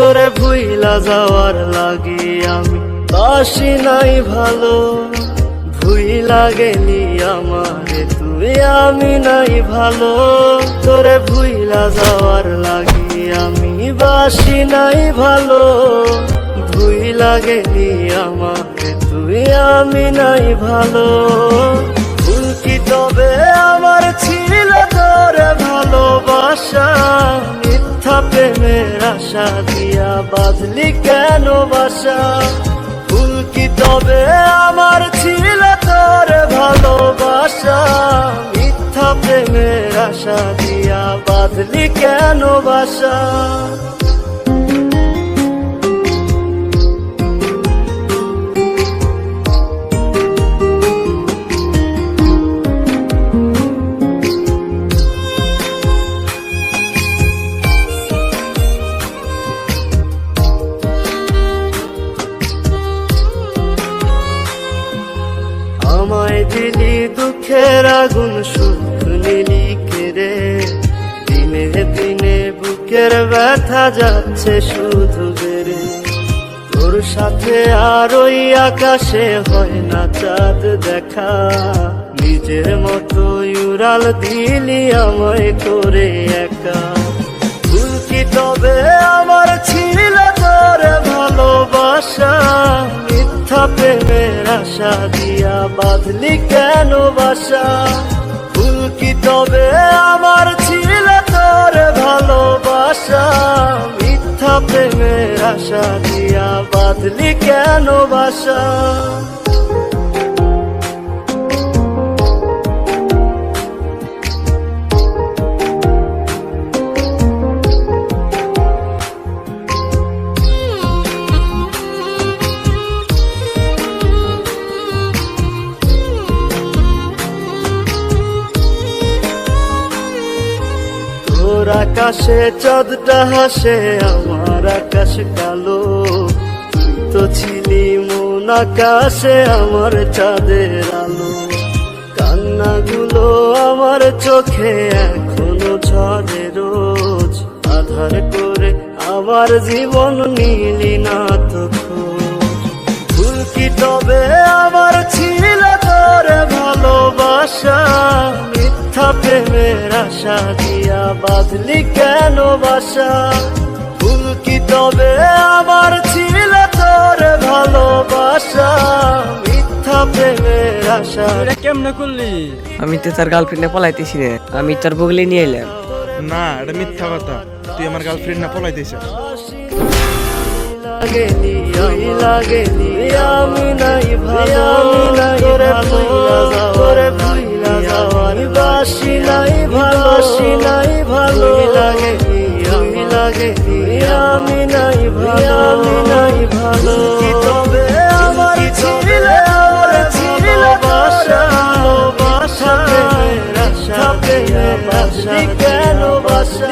তোরে ভুইলা যাওয়ার লাগে আমি। বাসি নাই ভালো, ভুইলা গেলি আমারে তুই, আমি নাই ভালো। তোরে ভুইলা যাওয়ার লাগে আমি, বাসি নাই ভালো, ভুইলা গেলি আমারে তুই, আমি নাই ভালো। আশা দিয়া বাঁধলি কেন বাসা? ফুল কি তবে আমার ছিল তোর ভালোবাসা? মিথ্যা প্রেমের আশা দিয়া বাঁধলি কেন বাসা? দিলি দুঃখের আগুন, সুখ নিলি কেড়ে দিনে দিনে বুকের ব্যথা যাচ্ছে শুধু বেড়ে। তোর সাথে আর ওই আকাশে হয় না চাঁদ দেখা। নিজের মতো উড়াল দিলি আমায় করে একা। ভুল কি তবে দিয়া বাঁধলি কেন বাসা? ফুল কি তবে আমার ছিল তোর ভালোবাসা? মিথ্যা প্রেমের আশা দিয়া বাঁধলি কেন বাসা? তোর আকাশে, চাঁদটা হাসে, আমার আকাশ কালো। তুই তো ছিলি মন আকাশে, আমার চাঁদের আলো। কান্নাগুলো আমার চোখে এখনও ঝরে রোজ। আধার করে আমার জীবন নিলি না তো তবে আমার ছিল তোর ভালোবাসা? মিথ্যা প্রেমের আশা দিয়া বাঁধলি কেন বাসা? ভুল কি তবে আমার ছিল তোর ভালোবাসা? মিথ্যা প্রেমের আশা। কেমনে করলি? আমি তো তার গার্লফ্রেন্ডে পলাইতেছি রে। আমি তার বগলে নিয়ে এলাম। না এটা মিথ্যা কথা। তুই আমার গার্লফ্রেন্ড না পলাইতেছ লাগেনি ওই লাগেনি আমি নাই ভালো। আমি নাই ভুইলা তোরে ভুইলা যাওয়ার বাসি নাই। আমি নাই ভালো। আমি নাই ভালো। তবে আমার ছিল আমার ছিল বাসা বাসা কেন বাসা?